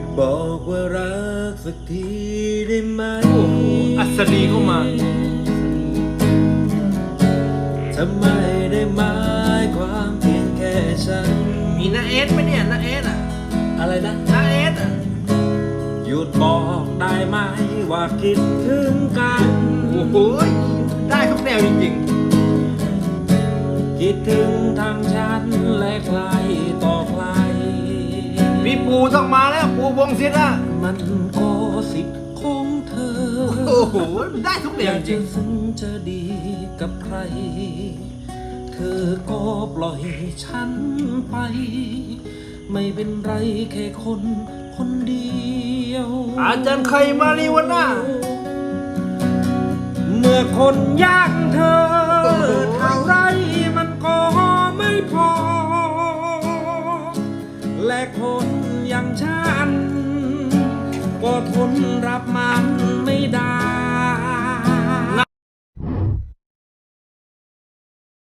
ดบอกว่ารักสักทีได้ไหมโอ้โหอัศรีเข้ามา ทำไมได้หมายความเพียงแค่ฉัน มีนาเอสไหมเนี่ยนาเอสอะอะไรนะนาเอสอะหยุดบอกได้ไหมว่าคิดถึงกัน โอ้โหได้ทุกแนวจริงคิดถึงทางฉันและใครต่อใครๆพี่ ปูต้องมาแล้ว ปูวงศิษย์อะมันก็สิทธิ์ของเธอโอ้โหได้ทุกแนอวยากจริจะงซึ้งจะดีกับใคร เธอก็ปล่อยฉันไป ไม่เป็นไรแค่คนคนเดียว อาจารย์ใครมาลีวันหน้า เมื่อคนอย่างเธอโอ้โห เท่าไรมันก็ไม่พอ และคนางฉัน ก็ทนรับมันไม่ได้